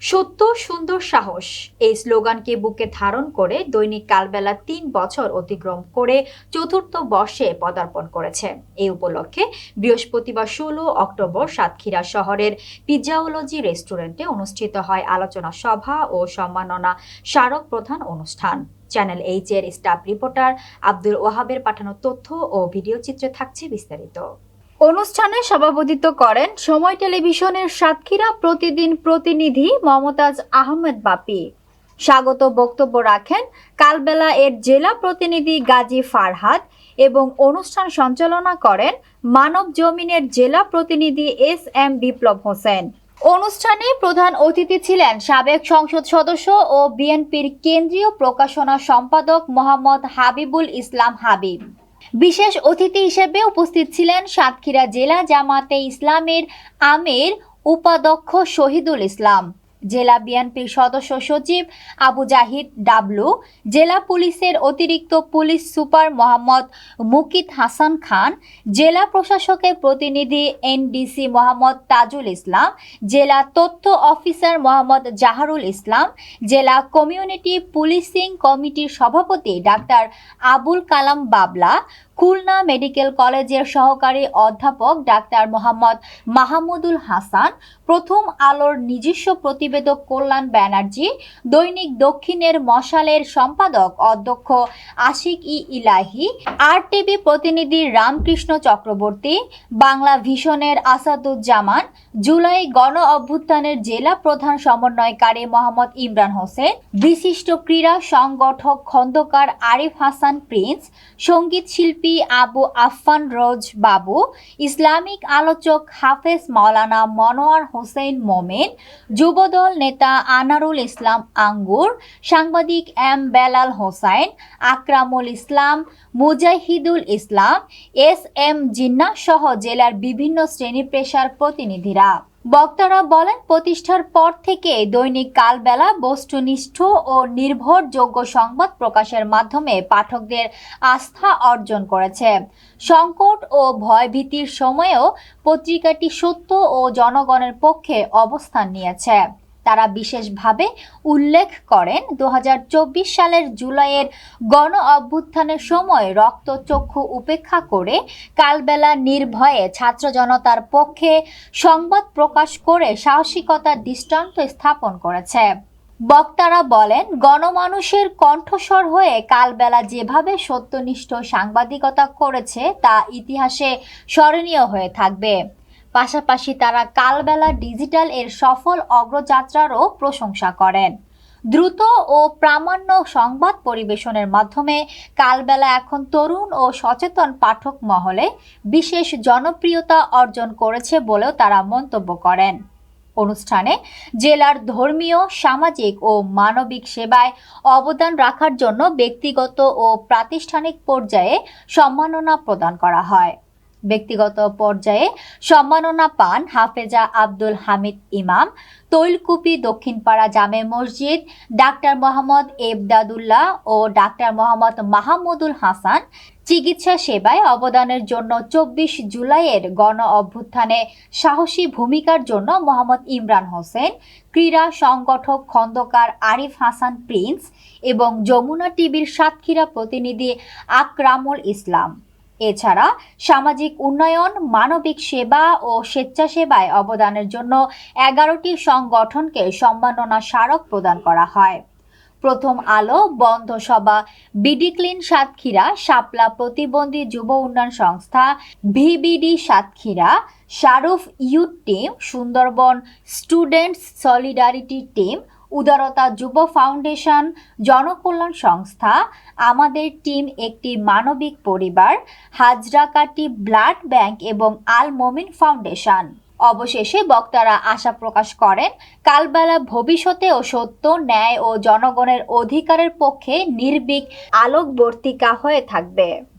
সত্য, সুন্দর সাহস। এই স্লোগানকে বুকে ধারণ করে দৈনিক কালবেলা তিন বছর অতিক্রম করে চতুর্থ বর্ষে পদার্পণ করেছে। এই উপলক্ষে বৃহস্পতিবার ষোলো অক্টোবর সাতক্ষীরা শহরের পিজ্জাওলজি রেস্টুরেন্টে অনুষ্ঠিত হয় আলোচনা সভা ও সম্মাননা স্মারক প্রধান অনুষ্ঠান। চ্যানেল এইচ এর স্টাফ রিপোর্টার আব্দুল ওয়াহাবের পাঠানো তথ্য ও ভিডিও চিত্রে থাকছে বিস্তারিত। অনুষ্ঠানে সভাপতিত্ব করেন সময় টেলিভিশনের সাতক্ষীরা প্রতিদিন প্রতিনিধি মমতাজ আহমেদ বাপি। স্বাগত বক্তব্য রাখেন কালবেলা এর জেলা প্রতিনিধি গাজী ফারহাদ এবং অনুষ্ঠান সঞ্চালনা করেন মানব জমিনের জেলা প্রতিনিধি এস এম বিপ্লব হোসেন। অনুষ্ঠানে প্রধান অতিথি ছিলেন সাবেক সংসদ সদস্য ও বিএনপির কেন্দ্রীয় প্রকাশনা সম্পাদক মোহাম্মদ হাবিবুল ইসলাম হাবিব। বিশেষ অতিথি হিসেবে উপস্থিত ছিলেন সাতক্ষীরা জেলা জামাতে ইসলামের আমের উপাধ্যক্ষ শহীদুল ইসলাম। জেলা বিএনপির সদস্য সচিব আবু জাহিদ ডাবলু, জেলা পুলিশের অতিরিক্ত পুলিশ সুপার মোহাম্মদ মুকিত হাসান খান, জেলা প্রশাসকের প্রতিনিধি এনডিসি মোহাম্মদ তাজুল ইসলাম, জেলা তথ্য অফিসার মোহাম্মদ জাহারুল ইসলাম, জেলা কমিউনিটি পুলিশিং কমিটির সভাপতি ডাক্তার আবুল কালাম বাবলা খুলনা মেডিকেল কলেজের সহকারী অধ্যাপক ডাক্তার মোহাম্মদ মাহমুদুল হাসান, প্রথম আলোর নিজস্ব প্রতিবেদক কল্যাণ ব্যানার্জি, দৈনিক দক্ষিণের মশালের সম্পাদক অধ্যক্ষ আশিক ই ইলাহি আর টিভি প্রতিনিধি রামকৃষ্ণ চক্রবর্তী, বাংলা ভিশনের আসাদুজ্জামান, জুলাই গণ অভ্যুত্থানের জেলা প্রধান সমন্বয়কারী মোহাম্মদ ইমরান হোসেন, বিশিষ্ট ক্রীড়া সংগঠক খন্দকার আরিফ হাসান প্রিন্স, সংগীত শিল্পী আবু আফফান রোজ বাবু ইসলামিক আলোচক হাফেজ মাওলানা মনোয়ার হোসেন মোমেন, যুবদল নেতা আনারুল ইসলাম আঙ্গুর, সাংবাদিক M Belal Hossain, Akramul Islam, Mujahidul Islam, S M Jinnah সহ জেলার বিভিন্ন শ্রেণি পেশার প্রতিনিধিরা। বক্তারা বলেন, প্রতিষ্ঠার পর থেকে দৈনিক কালবেলা বস্তুনিষ্ঠ ও নির্ভরযোগ্য সংবাদ প্রকাশের মাধ্যমে পাঠকদের আস্থা অর্জন করেছে। সংকট ও ভয়ভীতির সময়েও পত্রিকাটি সত্য ও জনগণের পক্ষে অবস্থান নিয়েছে। তারা বিশেষভাবে উল্লেখ করেন দু হাজার চব্বিশ সালের জুলাইয়ের গণ অভ্যুত্থানের সময় রক্তচক্ষু উপেক্ষা করে কালবেলা নির্ভয়ে ছাত্র জনতার পক্ষে সংবাদ প্রকাশ করে সাহসিকতার দৃষ্টান্ত স্থাপন করেছে। বক্তারা বলেন, গণমানুষের কণ্ঠস্বর হয়ে কালবেলা যেভাবে সত্যনিষ্ঠ সাংবাদিকতা করেছে, তা ইতিহাসে স্মরণীয় হয়ে থাকবে। পাশাপাশি তারা কালবেলা ডিজিটাল এর সফল অগ্রযাত্রারও প্রশংসা করেন। দ্রুত ও প্রামাণ্য সংবাদ পরিবেশনের মাধ্যমে কালবেলা এখন তরুণ ও সচেতন পাঠক মহলে বিশেষ জনপ্রিয়তা অর্জন করেছে বলেও তারা মন্তব্য করেন। অনুষ্ঠানে জেলার ধর্মীয়, সামাজিক ও মানবিক সেবায় অবদান রাখার জন্য ব্যক্তিগত ও প্রাতিষ্ঠানিক পর্যায়ে সম্মাননা প্রদান করা হয়। ব্যক্তিগত পর্যায়ে সম্মাননা পান হাফেজা আব্দুল হামিদ ইমাম, তৈলকুপি দক্ষিণপাড়া জামে মসজিদ, ডাক্তার মোহাম্মদ এবদাদুল্লাহ ও ডাক্তার মোহাম্মদ মাহমুদুল হাসান চিকিৎসা সেবায় অবদানের জন্য চব্বিশ জুলাইয়ের গণ অভ্যুত্থানে সাহসী ভূমিকার জন্য মোহাম্মদ ইমরান হোসেন, ক্রীড়া সংগঠক খন্দকার আরিফ হাসান প্রিন্স এবং যমুনা টিভির সাতক্ষীরা প্রতিনিধি আকরামুল ইসলাম। এছাড়া সামাজিক উন্নয়ন, মানবিক সেবা ও স্বেচ্ছাসেবায় অবদানের জন্য এগারোটি সংগঠনকে সম্মাননা স্মারক প্রদান করা হয়। প্রথম আলো, বন্ধ সভা, বিডি ক্লিন সাতক্ষীরা, শাপলা প্রতিবন্ধী যুব উন্নয়ন সংস্থা, VBD Satkhira, Sharuf youth team, Sundarban students solidarity team Udarata যুব ফাউন্ডেশন, জনকল্যাণ সংস্থা, আমাদের টিম একটি মানবিক পরিবার, হাজরাকাটি ব্লাড ব্যাংক এবং আল মমিন ফাউন্ডেশন। অবশেষে বক্তারা আশা প্রকাশ করেন, কালবেলা ভবিষ্যতেও সত্য, ন্যায় ও জনগণের অধিকারের পক্ষে নির্ভীক আলোকবর্তিকা হয়ে থাকবে।